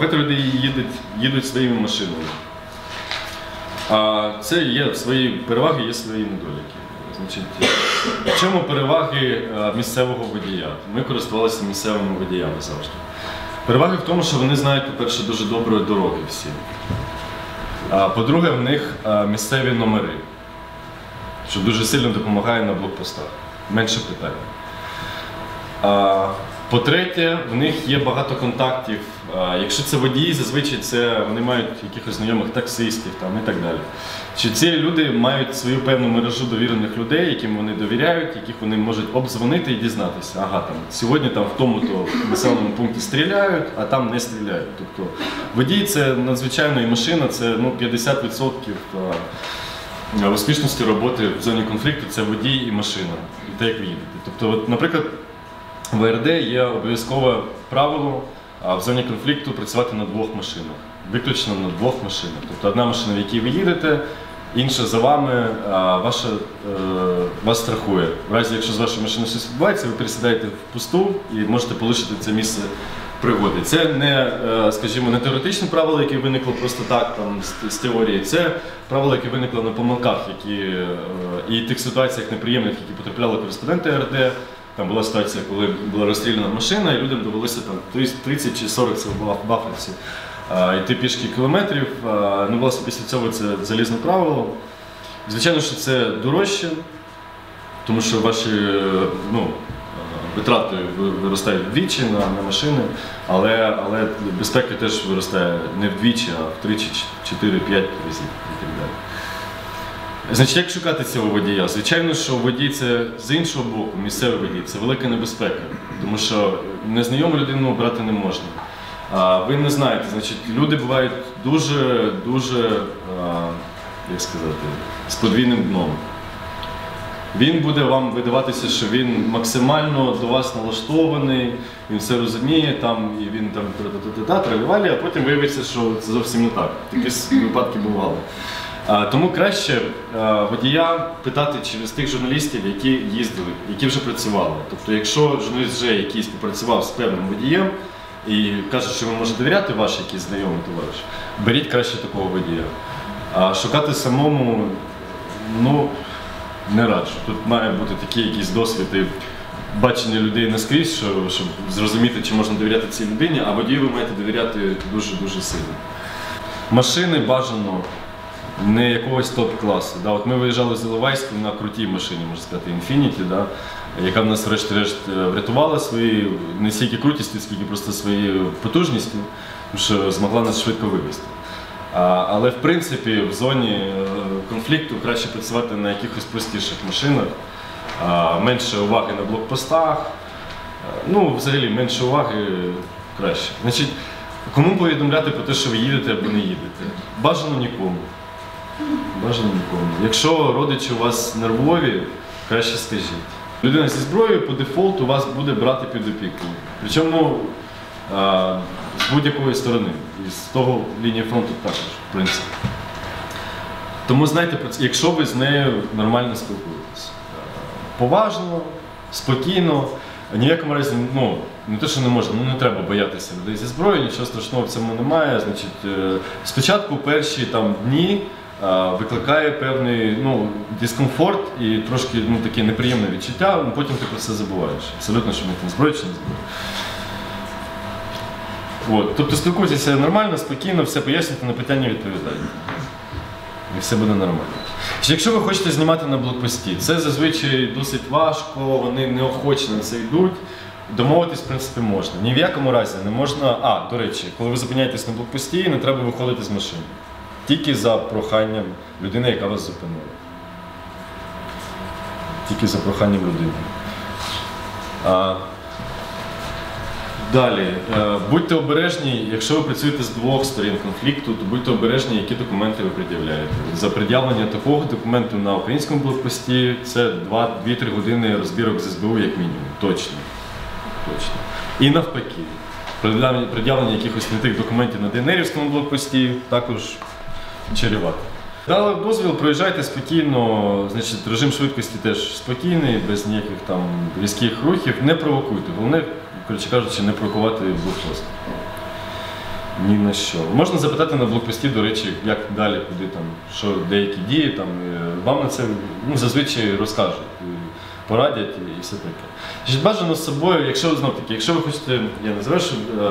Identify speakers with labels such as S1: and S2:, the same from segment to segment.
S1: багато людей їдуть, їдуть своїми машинами. А це є свої переваги, є свої недоліки. Значить, в чому переваги е, місцевого водія? Ми користувалися місцевими водіями завжди. Переваги в тому, що вони знають, по-перше, дуже добре дороги всі. По-друге, в них е, місцеві номери, що дуже сильно допомагає на блокпостах. Менше питань. По-третє, в них є багато контактів. Якщо це водії, зазвичай це вони мають якихось знайомих таксистів там, і так далі. Чи ці люди мають свою певну мережу довірених людей, яким вони довіряють, яких вони можуть обдзвонити і дізнатися. Ага, там сьогодні там в тому-то населеному пункті стріляють, а там не стріляють. Тобто водій це надзвичайно і машина, це ну, 50% успішності роботи в зоні конфлікту це водій і машина, і те, як ви їдете. Тобто, от, наприклад, в РД є обов'язкове правило в зоні конфлікту працювати на двох машинах. Виключно на двох машинах. Тобто одна машина, в якій ви їдете, інша за вами, ваша, е, вас страхує. В разі, якщо з вашою машиною щось відбувається, ви пересідаєте в пусту і можете полишити це місце пригоди. Це не, е, скажімо, не теоретичне правило, яке виникло просто так там, з, з теорії. Це правило, яке виникло на помилках, які е, і тих ситуаціях неприємних, які потрапляли кореспонденти РД. Там була ситуація, коли була розстріляна машина, і людям довелося там 30 чи 40 це в Бафферсі йти пішки кілометрів. Ну, власне, після цього це залізне правило. Звичайно, що це дорожче, тому що ваші ну, витрати виростають вдвічі на, на машини, але, але безпека теж виростає не вдвічі, а в 3 4, 5 разів і так далі. Значить, як шукати цього водія? Звичайно, що водій це з іншого боку, місцевий водій, це велика небезпека, тому що незнайому людину брати не можна. А, ви не знаєте, значить, люди бувають дуже, дуже, а, як сказати, з подвійним дном. Він буде вам видаватися, що він максимально до вас налаштований, він все розуміє, там, і він там тривалі, а потім виявиться, що це зовсім не так. Такі випадки бували. А, тому краще водія питати через тих журналістів, які їздили, які вже працювали. Тобто, якщо журналіст вже якийсь попрацював з певним водієм і каже, що ви можете довіряти ваш якийсь знайомий товариш, беріть краще такого водія. А шукати самому, ну не раджу. Тут має бути такий якийсь досвід і бачення людей наскрізь, що, щоб зрозуміти, чи можна довіряти цій людині, а водію ви маєте довіряти дуже-дуже сильно. Машини бажано не якогось топ-класу. Да? От ми виїжджали з Іловайську на крутій машині, можна сказати, Infiniti, да? яка в нас врешті-решт е, врятувала свої не стільки крутістю, скільки просто своєю потужністю, що змогла нас швидко вивезти. А, але в принципі в зоні е, конфлікту краще працювати на якихось простіших машинах, а, менше уваги на блокпостах, е, ну взагалі менше уваги краще. Значить, кому повідомляти про те, що ви їдете або не їдете? Бажано нікому. Бажано нікому. Якщо родичі у вас нервові, краще скажіть. Людина зі зброєю по дефолту вас буде брати під опіку. Причому а, з будь-якої сторони. І з того лінії фронту також, в принципі. Тому знайте якщо ви з нею нормально спілкуєтесь. Поважно, спокійно, ні в якому разі, ну, не те, що не можна, ну не треба боятися людей зі зброєю, нічого страшного в цьому немає. Значить, е, спочатку перші там дні викликає певний ну, дискомфорт і трошки ну, таке неприємне відчуття, ну, потім ти про це забуваєш. Абсолютно, що ми там зброю чи не зброю. От. Тобто спілкуйтеся нормально, спокійно, все пояснюйте на питання відповідайте. І все буде нормально. Якщо ви хочете знімати на блокпості, це зазвичай досить важко, вони неохоче на це йдуть. Домовитись, в принципі, можна. Ні в якому разі не можна. А, до речі, коли ви зупиняєтесь на блокпості, не треба виходити з машини. Тільки за проханням людини, яка вас зупинила. Тільки за проханням людини. А, Далі, е, будьте обережні, якщо ви працюєте з двох сторін конфлікту, то будьте обережні, які документи ви пред'являєте. За пред'явлення такого документу на українському блокпості це 2-3 години розбірок з СБУ як мінімум. Точно. Точно. І навпаки, пред'явлення, якихось не тих документів на ДНРівському блокпості також чарівато. Дали дозвіл, проїжджайте спокійно, значить, режим швидкості теж спокійний, без ніяких там різких рухів, не провокуйте. Головне, коротше кажучи, не провокувати блокпост. Ні на що. Можна запитати на блокпості, до речі, як далі, куди там, що деякі дії там. е, Вам на це ну, зазвичай розкажуть, е, порадять і, все таке. Бажано з собою, якщо знов таки, якщо ви хочете, я не е,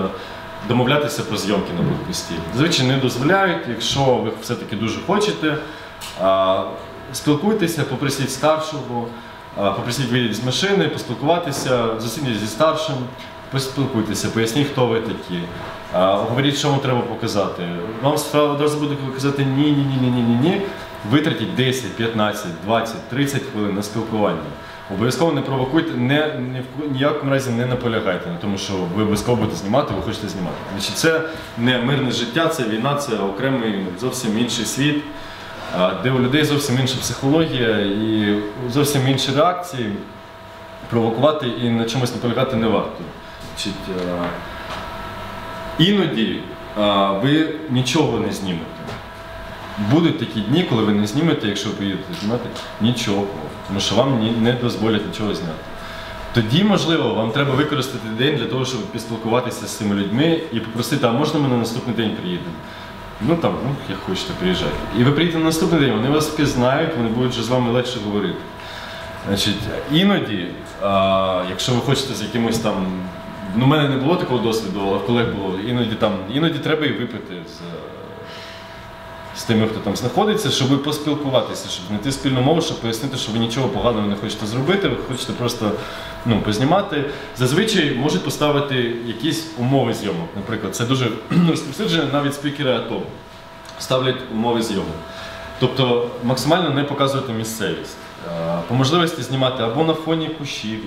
S1: домовлятися про зйомки на блокпості. Зазвичай не дозволяють, якщо ви все-таки дуже хочете. Спілкуйтеся, попросіть старшого, попросіть вийти з машини, поспілкуватися, зустріньтесь зі старшим, поспілкуйтеся, поясніть, хто ви такі. Говоріть, що вам треба показати. Вам одразу буде казати ні, ні, ні, ні, ні, ні, ні. Витратіть 10, 15, 20, 30 хвилин на спілкування. Обов'язково не провокуйте, не, ні в ніякому разі не наполягайте на тому, що ви обов'язково будете знімати, ви хочете знімати. Значить, це не мирне життя, це війна, це окремий зовсім інший світ, де у людей зовсім інша психологія і зовсім інші реакції. Провокувати і на чомусь наполягати не варто. Значить, іноді ви нічого не знімете. Будуть такі дні, коли ви не знімете, якщо ви поїдете знімати, нічого, тому що вам не дозволять нічого зняти. Тоді, можливо, вам треба використати день для того, щоб поспілкуватися з цими людьми і попросити, а можна ми на наступний день приїдемо? Ну там, ну як хочете, приїжджайте. І ви приїдете на наступний день, вони вас впізнають, вони будуть вже з вами легше говорити. Значить, іноді, а, якщо ви хочете з якимось там. Ну, у мене не було такого досвіду, але в колег було. Іноді там, іноді треба і випити з, з тими, хто там знаходиться, щоб поспілкуватися, щоб знайти спільну мову, щоб пояснити, що ви нічого поганого не хочете зробити, ви хочете просто ну, познімати. Зазвичай можуть поставити якісь умови зйомок. Наприклад, це дуже розповсюджено навіть спікери АТО ставлять умови зйомок. Тобто максимально не показувати місцевість. Е, По можливості знімати або на фоні кущів.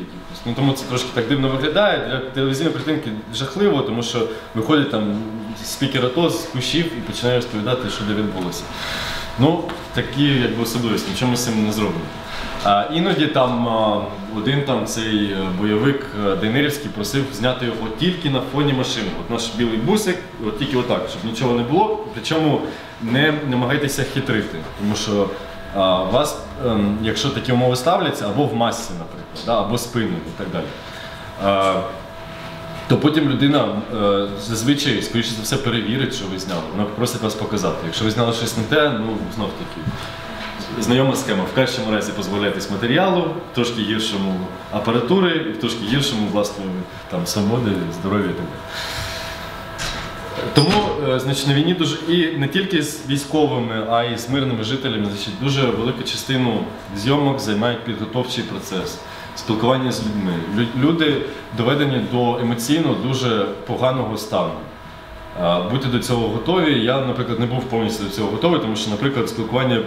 S1: Ну тому це трошки так дивно виглядає. Для телевізійної картинки жахливо, тому що виходить там спікер АТО з кущів і починає розповідати, що де відбулося. Ну, такі якби особливості, нічого ми з цим не зробимо. А іноді там а, один там цей е, бойовик е, Дейнерівський просив зняти його тільки на фоні машини. От наш білий бусик, от тільки отак, щоб нічого не було. Причому не намагайтеся хитрити, тому що вас, ем, якщо такі умови ставляться, або в масці, наприклад, або спину і так далі. То потім людина е, зазвичай, скоріше за все, перевірить, що ви зняли. Вона просить вас показати. Якщо ви зняли щось не те, ну знов таки. Знайома схема. В кращому разі позбавляйтесь матеріалу, в трошки гіршому апаратури в трошки гіршому власної свободи, здоров'я і так далі. Тому е, значить, на війні дуже і не тільки з військовими, а й з мирними жителями значить, дуже велику частину зйомок займають підготовчий процес, спілкування з людьми. Люди доведені до емоційно дуже поганого стану. Бути до цього готові. Я, наприклад, не був повністю до цього готовий, тому що, наприклад, спілкування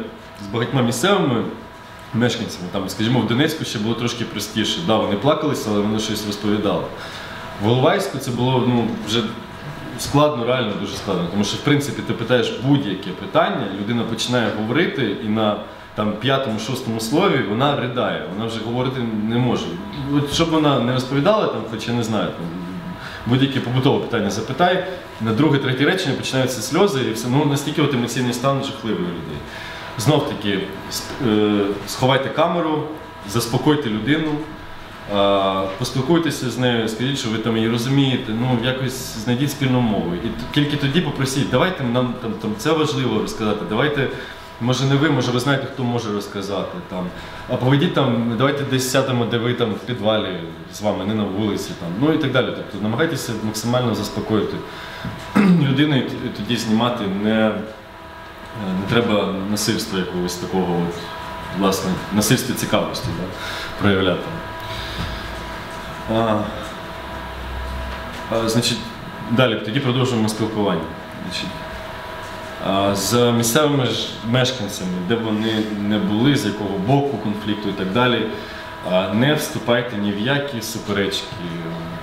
S1: з багатьма місцевими мешканцями, там, скажімо, в Донецьку ще було трошки простіше. Да, вони плакалися, але вони щось розповідали. В Іловайську це було ну, вже складно, реально дуже складно. Тому що, в принципі, ти питаєш будь-яке питання, людина починає говорити і на там, п'ятому, шостому слові вона ридає, вона вже говорити не може. От, щоб вона не розповідала, там, хоч не знаю, там, будь-яке побутове питання запитай, на друге, третє речення починаються сльози і все. Ну, настільки от емоційний стан жахливий у людей. Знов таки, е, сховайте камеру, заспокойте людину, поспілкуйтеся з нею, скажіть, що ви там її розумієте, ну якось знайдіть спільну мову. І тільки тоді попросіть, давайте нам там, там це важливо розказати, давайте. Може не ви, може ви знаєте, хто може розказати там. А поведіть там, давайте десь сядемо, де ви там в підвалі з вами, не на вулиці, там, ну і так далі. Тобто намагайтеся максимально заспокоїти людину і тоді знімати не, е, не треба насильства якогось такого, от, власне, насильства цікавості да, проявляти. А, значить, далі, тоді продовжуємо спілкування. Значить, а, з місцевими ж мешканцями, де б вони не були, з якого боку конфлікту і так далі, а, не вступайте ні в які суперечки.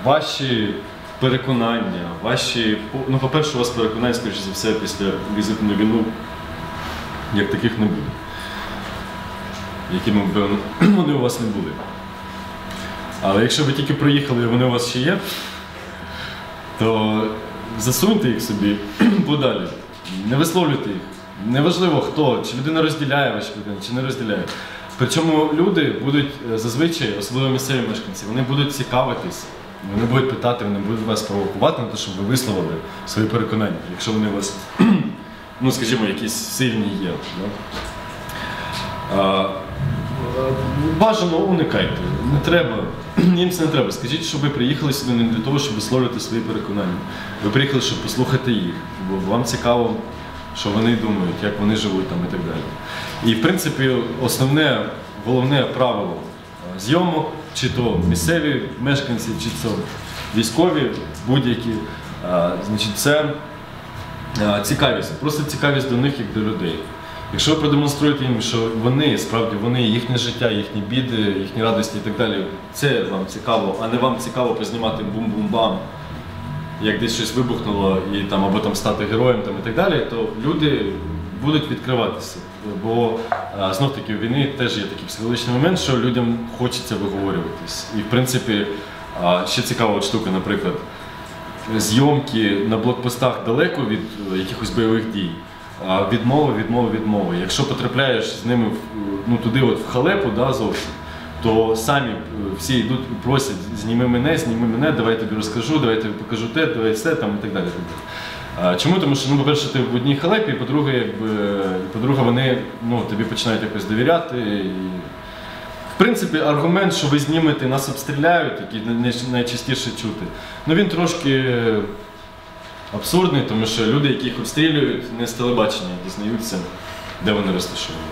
S1: Ваші переконання, ваші. Ну, по-перше, у вас переконань, скоріше за все, після візиту на війну, як таких не буде. Якими б вони у вас не були. Але якщо ви тільки приїхали і вони у вас ще є, то засуньте їх собі подалі. Не висловлюйте їх. Неважливо хто, чи людина розділяє ваші людини, чи не розділяє. Причому люди будуть е, зазвичай, особливо місцеві мешканці, вони будуть цікавитись Вони будуть питати, вони будуть вас провокувати на те, щоб ви висловили свої переконання, якщо вони у вас, ну скажімо, якісь сильні є. Да? Бажано уникайте. Не треба. Їм це не треба. Скажіть, що ви приїхали сюди не для того, щоб висловлювати свої переконання. Ви приїхали, щоб послухати їх, бо вам цікаво, що вони думають, як вони живуть там і так далі. І в принципі, основне, головне правило е, зйомок, чи то місцеві мешканці, чи то військові, будь-які, е, значить, це е, цікавість, просто цікавість до них як до людей. Якщо ви продемонструєте їм, що вони справді вони, їхнє життя, їхні біди, їхні радості і так далі, це вам цікаво, а не вам цікаво познімати бум-бум-бам, як десь щось вибухнуло і там або там стати героєм там і так далі, то люди будуть відкриватися. Бо знов таки у війни теж є такий психологічний момент, що людям хочеться виговорюватись. І в принципі, ще цікава штука, наприклад, зйомки на блокпостах далеко від е, якихось бойових дій. А Відмова, відмова, відмова. Якщо потрапляєш з ними ну, туди, от в халепу, да, зовсім, то самі е, всі йдуть і просять, зніми мене, зніми мене, давай я тобі розкажу, давай я тобі покажу те, давай це там і так далі. Чому? Тому що, ну, по-перше, ти в одній халепі, і по-друге, якби, по-друге, вони ну, тобі починають якось довіряти. І... В принципі, аргумент, що ви знімете, нас обстріляють, який найчастіше чути, ну він трошки абсурдний, тому що люди, яких обстрілюють, не з телебачення дізнаються, де вони розташовані.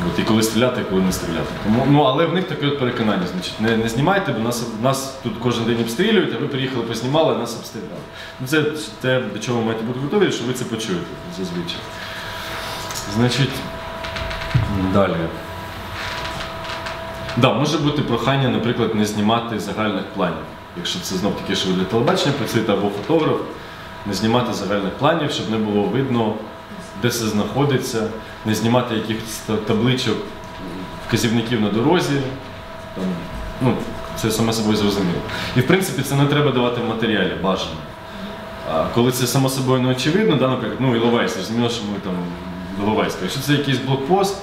S1: От, і коли стріляти, коли не стріляти. Тому, ну, але в них таке от переконання, значить, не, не знімайте, бо нас, нас тут кожен день обстрілюють, а ви приїхали, познімали, а нас обстріляли. Ну, це те, до чого ви маєте бути готові, що ви це почуєте зазвичай. Значить, далі. Да, може бути прохання, наприклад, не знімати загальних планів. Якщо це знов таки, що ви для телебачення працюєте або фотограф, не знімати загальних планів, щоб не було видно, де це знаходиться, не знімати якихось табличок, вказівників на дорозі. Там, ну, це само собою зрозуміло. І в принципі це не треба давати в матеріалі, бажано. А коли це само собою не очевидно, да, наприклад, ну Іловайськ, зрозуміло, що ми там Іловайська. Якщо це якийсь блокпост,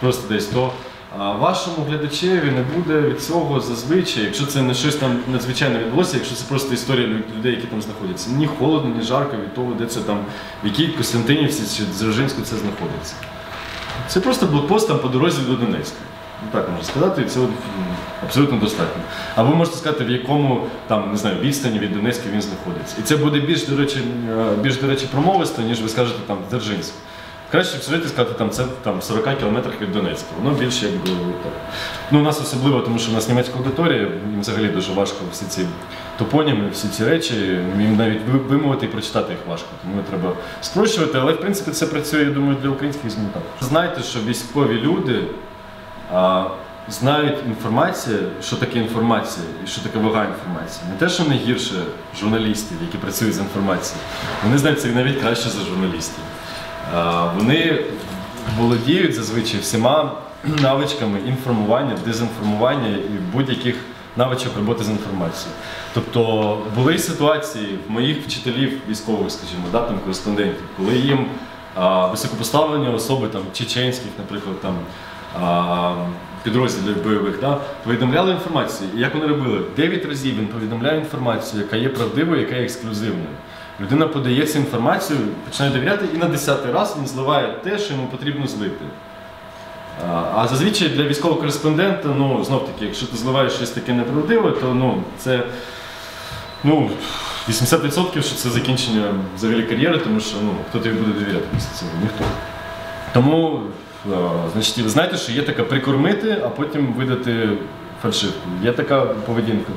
S1: просто десь, то вашому глядачеві не буде від цього зазвичай, якщо це не щось там надзвичайне відбулося, якщо це просто історія людей, які там знаходяться. Ні холодно, ні жарко від того, де це там, в якій Костянтинівці чи Дзержинську це знаходиться. Це просто блокпост там по дорозі до Донецька. Ну, Так можна сказати, і це абсолютно достатньо. А ви можете сказати, в якому там не знаю, відстані від Донецька він знаходиться. І це буде більш, до речі, е, більш до речі, промовисто, ніж ви скажете там Дзержинськ. Краще сюжеті сказати, там це там в 40 кілометрах від Донецька. Воно більше якби так. Ну, у нас особливо, тому що у нас німецька аудиторія, їм взагалі дуже важко всі ці топоніми, всі ці речі, їм навіть вимовити і прочитати їх важко. Тому треба спрощувати, але в принципі це працює, я думаю, для українських ЗМІ так. Знайте, що військові люди а, знають інформацію, що таке інформація і що таке вага інформації. Не те, що не гірше журналістів, які працюють з інформацією. Вони знають це навіть краще за журналістів. А, Вони володіють зазвичай всіма навичками інформування, дезінформування і будь-яких навичок роботи з інформацією. Тобто були ситуації в моїх вчителів військових, скажімо, да, там кореспондентів, коли їм а, високопоставлені особи там чеченських, наприклад, там а, підрозділів бойових, да, повідомляли інформацію. І як вони робили? Дев'ять разів він повідомляє інформацію, яка є правдивою, яка є ексклюзивною. Людина подає цю інформацію, починає довіряти, і на десятий раз він зливає те, що йому потрібно злити. А, зазвичай для військового кореспондента, ну знов таки, якщо ти зливаєш щось таке неправдиве, то ну, це ну, 80% що це закінчення взагалі кар'єри, тому що ну, хто тобі буде довіряти після цього? Ніхто. Тому, значить, ви знаєте, що є така прикормити, а потім видати фальшивку. Є така поведінка.